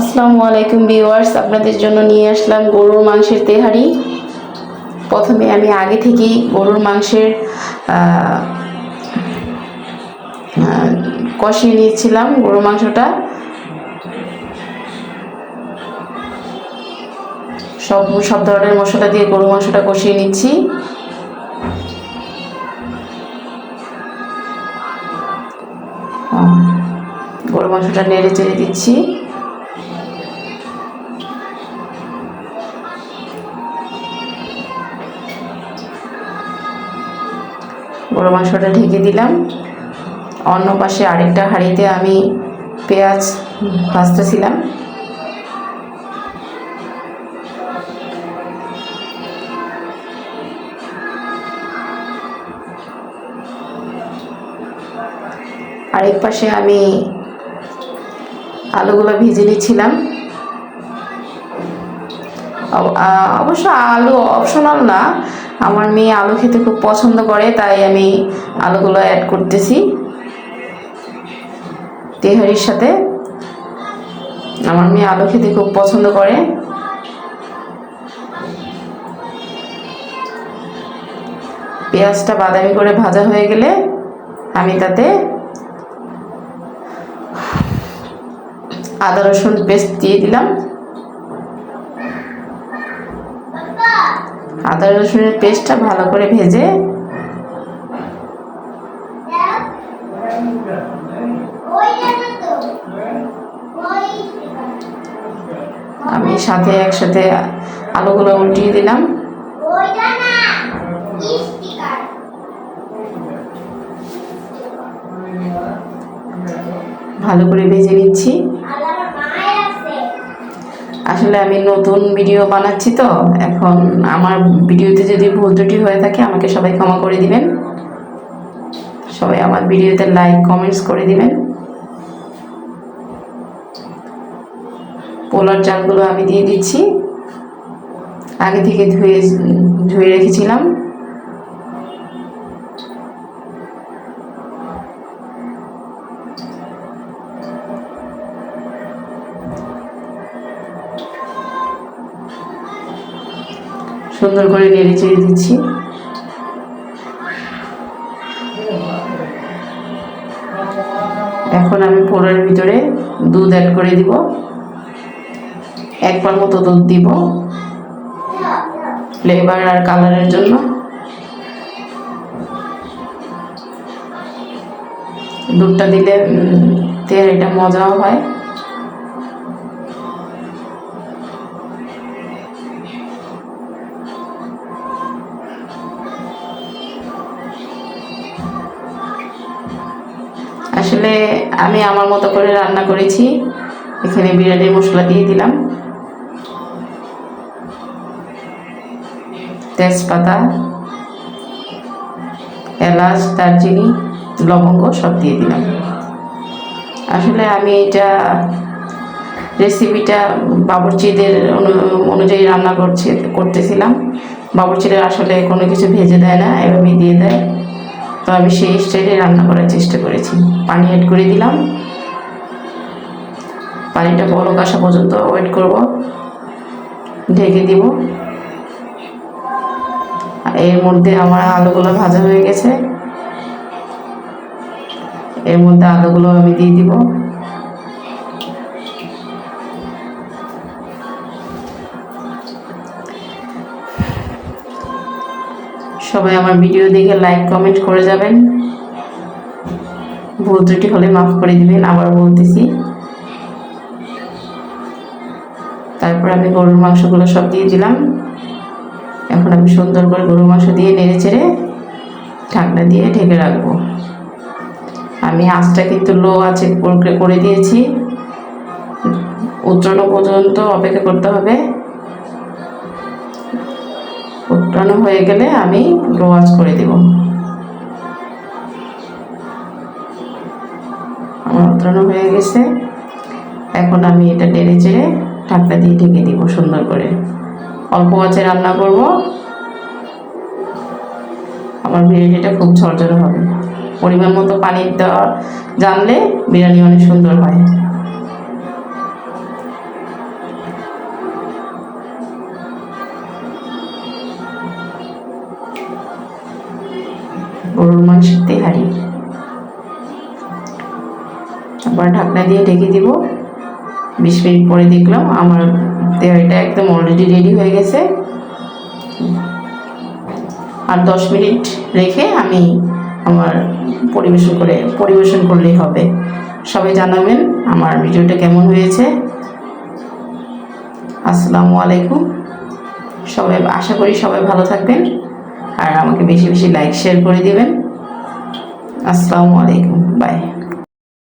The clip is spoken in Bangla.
আসসালামু আলাইকুম ভিউয়ার্স, আপনাদের জন্য নিয়ে আসলাম গরুর মাংসের তেহারি। প্রথমে আমি আগে থেকেই গরুর মাংসের কষিয়ে নিয়েছিলাম গরুর মাংসটা। সব সব ধরনের মশলা দিয়ে গরুর মাংসটা কষিয়ে নিচ্ছি। গরুর মাংসটা নেড়ে চেড়ে দিচ্ছি। গরু মাংসটা ঢেকে দিলাম। অন্য পাশে আরেকটা হাঁড়িতে আমি পেঁয়াজ ভাজতেছিলাম। আরেক পাশে আমি আলুগুলো ভেজে নিচ্ছিলাম। অবশ্য আলু অপশনাল না। আমার মেয়ে আলু খেতে খুব পছন্দ করে, তাই আমি আলুগুলো অ্যাড করতেছি। তেহারির সাথে। আমার মেয়ে আলু খেতে খুব পছন্দ করে। পেঁয়াজটা বাদামি করে ভাজা হয়ে গেলে আমি তাতে আদা রসুন পেস্ট দিয়ে দিলাম। আদা রসুনের পেস্টটা ভালো করে ভেজে আমি সাথে একসাথে আলুগুলো উল্টিয়ে দিলাম। ভালো করে ভেজে নিচ্ছি। আসলে আমি নতুন ভিডিও বানাচ্ছি তো। এখন আমার ভিডিওতে যদি ভুল ত্রুটি হয়ে থাকে, আমাকে সবাই ক্ষমা করে দিবেন। সবাই আমার ভিডিওতে লাইক কমেন্টস করে দিবেন। পোলার চালগুলো আমি দিয়ে দিচ্ছি। আগে থেকে ধুয়ে ধুয়ে রেখেছিলাম। সুন্দর করে নেড়ে চেড়ে দিচ্ছি। এখন আমি পোড়ার ভিতরে দুধ অ্যাড করে দিব। একবার মতো দুধ দিব। ফ্লেভার আর কালারের জন্য। দুধটা দিলে উম, এটা মজাও হয়। আসলে আমি আমার মতো করে রান্না করেছি। এখানে বিরিয়ানির মশলা দিয়ে দিলাম। তেজপাতা, এলাচ, দারচিনি, লবঙ্গ সব দিয়ে দিলাম। আসলে আমি এটা রেসিপিটা বাবরচিদের অনু- অনুযায়ী রান্না করছি, করতেছিলাম। বাবরচিরা আসলে কোনো কিছু ভেজে দেয় না, এভাবেই দিয়ে দেয়। তো আমি সেই স্টাইলে রান্না করার চেষ্টা করেছি। পানি অ্যাড করে দিলাম। পানিটা বলক আসা পর্যন্ত ওয়েট করব। ঢেকে দিব। আর এর মধ্যে আমার আলুগুলো ভাজা হয়ে গেছে। এর মধ্যে আলুগুলো আমি দিয়ে দিব। সবাই আমার ভিডিও দেখে লাইক কমেন্ট করে যাবেন। ভুল ত্রুটি হলে মাফ করে দিবেন, আবার বলতেছি। তারপর আমি গরুর মাংসগুলো সব দিয়ে দিলাম। এখন আমি সুন্দর করে গরুর মাংস দিয়ে নেড়ে চেড়ে ঢাকনা দিয়ে ঢেকে রাখব। আমি আঁচটা কিন্তু লো আছে করে- দিয়েছি। উত্তরানো পর্যন্ত অপেক্ষা করতে হবে। উত্তরানো হয়ে গেলে আমি আঁচ করে দেব। আমার উত্তরানো হয়ে গেছে। এখন আমি এটা নেড়ে চেড়ে ঢাকনা দিয়ে ঢেকে দিব সুন্দর করে। অল্প আঁচে রান্না করব। আমার বিরিয়ানিটা খুব ঝরঝরে হবে। পরিমাণ মতো পানি দেওয়া, জানলে বিরিয়ানি অনেক সুন্দর হয়। গরুর মাংসের তেহারি আবার ঢাকনা দিয়ে ঢেকে দিব। বিশ মিনিট পরে দেখলাম আমার তেহারিটা একদম অলরেডি রেডি হয়ে গেছে। আর দশ মিনিট রেখে আমি আমার পরিবেশন করে, পরিবেশন করলেই হবে। সবাই জানাবেন আমার ভিডিওটা কেমন হয়েছে। আসসালামু আলাইকুম। সবাই, আশা করি সবাই ভালো থাকবেন। আর আমাকে বেশি বেশি লাইক শেয়ার করে দেবেন। আসসালামু আলাইকুম। বাই